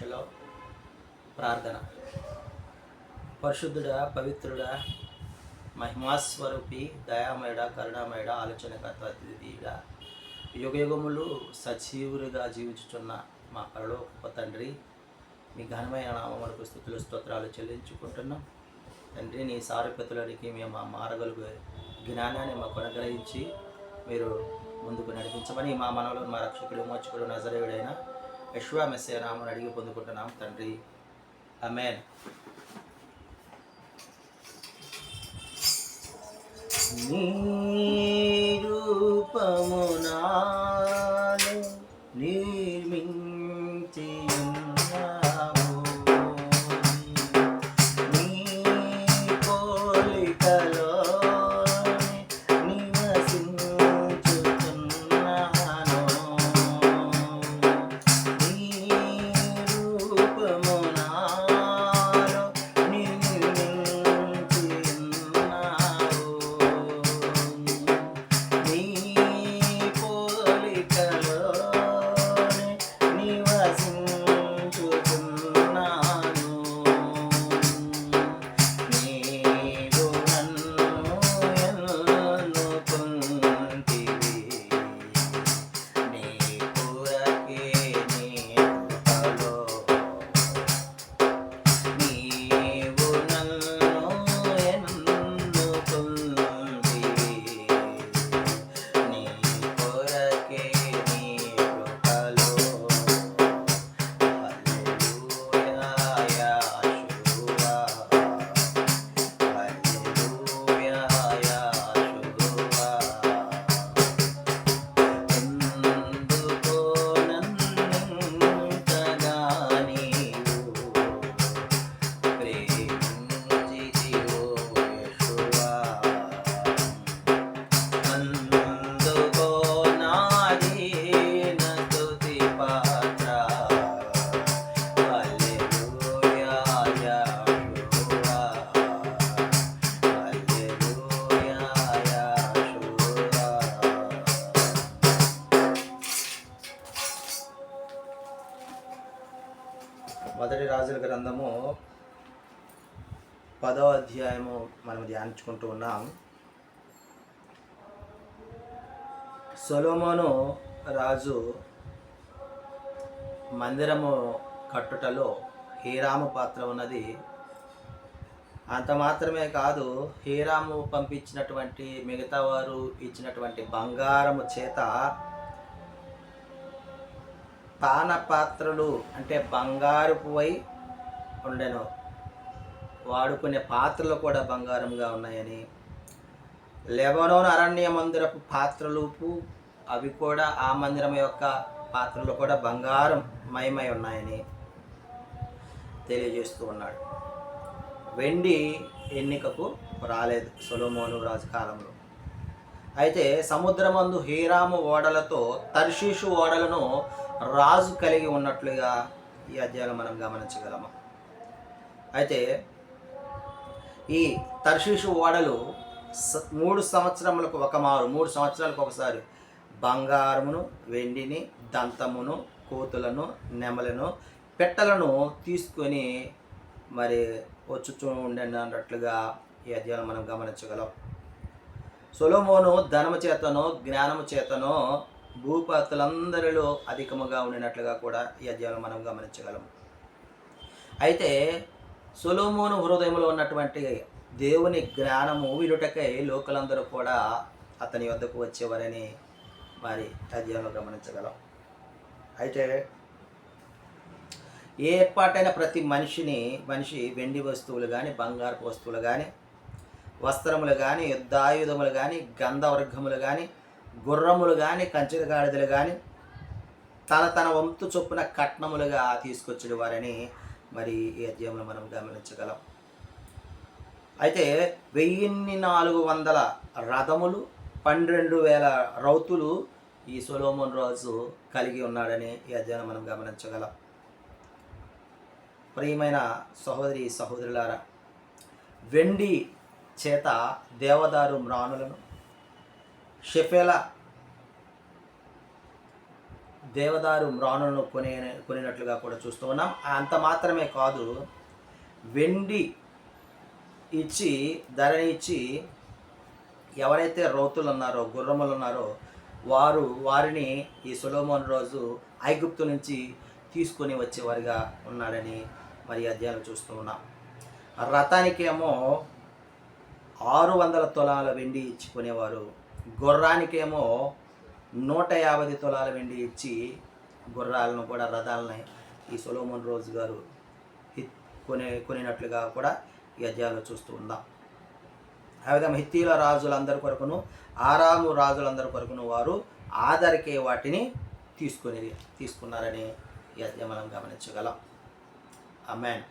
భాషలో ప్రార్థన. పరిశుద్ధుడా పవిత్రుడా మహిమాస్వరూపి దయామయుడ కరుణామయుడ ఆలోచనకర్త అతిథియుడా యుగయుగములు సజీవులుగా జీవించుచున్న మా పరలోక తండ్రి మీ ఘనమైన నామములకు స్థుతులు స్తోత్రాలు చెల్లించుకుంటున్నాం. తండ్రి నీ సారూప్యతలకి మేము ఆ మారగలుగు జ్ఞానాన్ని మాకు అనుగ్రహించి మీరు ముందుకు నడిపించమని మా మనవులను మా రక్షకుడు మోచకుడు నజరేయుడైన యశ్వా మెస్సే నామని అడిగి పొందుకుంటున్నాం తండ్రి అమేన్ రూపము మొదటి రాజుల గ్రంథము పదో అధ్యాయము మనం ధ్యానించుకుంటూ ఉన్నాం. సొలోమోను రాజు మందిరము కట్టుటలో హీరాము పాత్ర ఉన్నది. అంత మాత్రమే కాదు హీరాము పంపించినటువంటి మిగతా వారు ఇచ్చినటువంటి బంగారము చేత పాన పాత్రలు అంటే బంగారుపువై ఉండెను. వాడుకునే పాత్రలు కూడా బంగారంగా ఉన్నాయని. లెబనోన్ అరణ్య మందిరపు పాత్రలుపు అవి కూడా ఆ మందిరం యొక్క పాత్రలు కూడా బంగారం మయమై ఉన్నాయని తెలియజేస్తూ ఉన్నాడు. వెండి ఎన్నికకు రాలేదు సొలోమోను రాజు కాలంలో అయితే సముద్రమందు హీరాము ఓడలతో తర్షీషు ఓడలను రాజు కలిగి ఉన్నట్లుగా ఈ అధ్యాయంలో మనం గమనించగలము. అయితే ఈ తర్షీషు ఓడలు మూడు సంవత్సరములకు ఒక మారు మూడు సంవత్సరాలకు ఒకసారి బంగారమును వెండిని దంతమును కోతులను నెమలను పెట్టలను తీసుకొని మరి వచ్చుచూ ఉండండి అన్నట్లుగా ఈ అధ్యాయం మనం గమనించగలం. సొలోమోను ధనము చేతనో జ్ఞానము చేతనో భూపాతులందరిలో అధికముగా ఉండినట్లుగా కూడా ఈ అధ్యాయంలో మనం గమనించగలం అయితే సొలోమోను హృదయంలో ఉన్నటువంటి దేవుని జ్ఞానము వినుటకై లోకలందరూ కూడా అతని వద్దకు వచ్చేవారని మరి అధ్యాయంలో గమనించగలం. అయితే ఏ ఏర్పాటైన ప్రతి మనిషిని మనిషి వెండి వస్తువులు కానీ బంగారపు వస్తువులు కానీ వస్త్రములు కానీ యుద్ధాయుధములు కానీ గంధవర్గములు కానీ గుర్రములు కానీ కంచెల గాడిదలు కానీ తన తన వంతు చొప్పున కట్నములుగా తీసుకొచ్చిన వారని మరి ఈ అధ్యాయంలో మనం గమనించగలం. అయితే వెయ్యిన్ని నాలుగు వందల రథములు పన్నెండు వేల రౌతులు ఈ సొలోమోన్ రాజు కలిగి ఉన్నాడని ఈ అధ్యయనం మనం గమనించగలం. ప్రియమైన సహోదరి సహోదరులారా వెండి చేత దేవదారు మ్రాణులను షెఫెల దేవదారు మ్రాణులను కొనే కొనినట్లుగా కూడా చూస్తూ ఉన్నాం. అంత మాత్రమే కాదు వెండి ఇచ్చి ధరని ఇచ్చి ఎవరైతే రౌతులు ఉన్నారో గుర్రములు ఉన్నారో వారు వారిని ఈ సులోమోన్ రోజు ఐగుప్తు నుంచి తీసుకొని వచ్చేవారిగా ఉన్నాడని మరి అధ్యయనం చూస్తూ ఉన్నాం. రథానికేమో ఆరు వందల తులాల వెండి ఇచ్చి కొనేవారు గుర్రానికేమో నూట యాభై తులాల వెండి ఇచ్చి గుర్రాలను కూడా రథాలని ఈ సొలోమోన్ రోజు గారు కొనే కొనినట్లుగా కూడా ఈ అధ్యాయంలో చూస్తూ ఉందాం. ఆ విధంగా హిత్తీల రాజులందరి కొరకును ఆరాము రాజులందరి కొరకును వారు ఆదరికే వాటిని తీసుకొని తీసుకున్నారని ఈ అధ్యయనం మనం గమనించగలం. అమెన్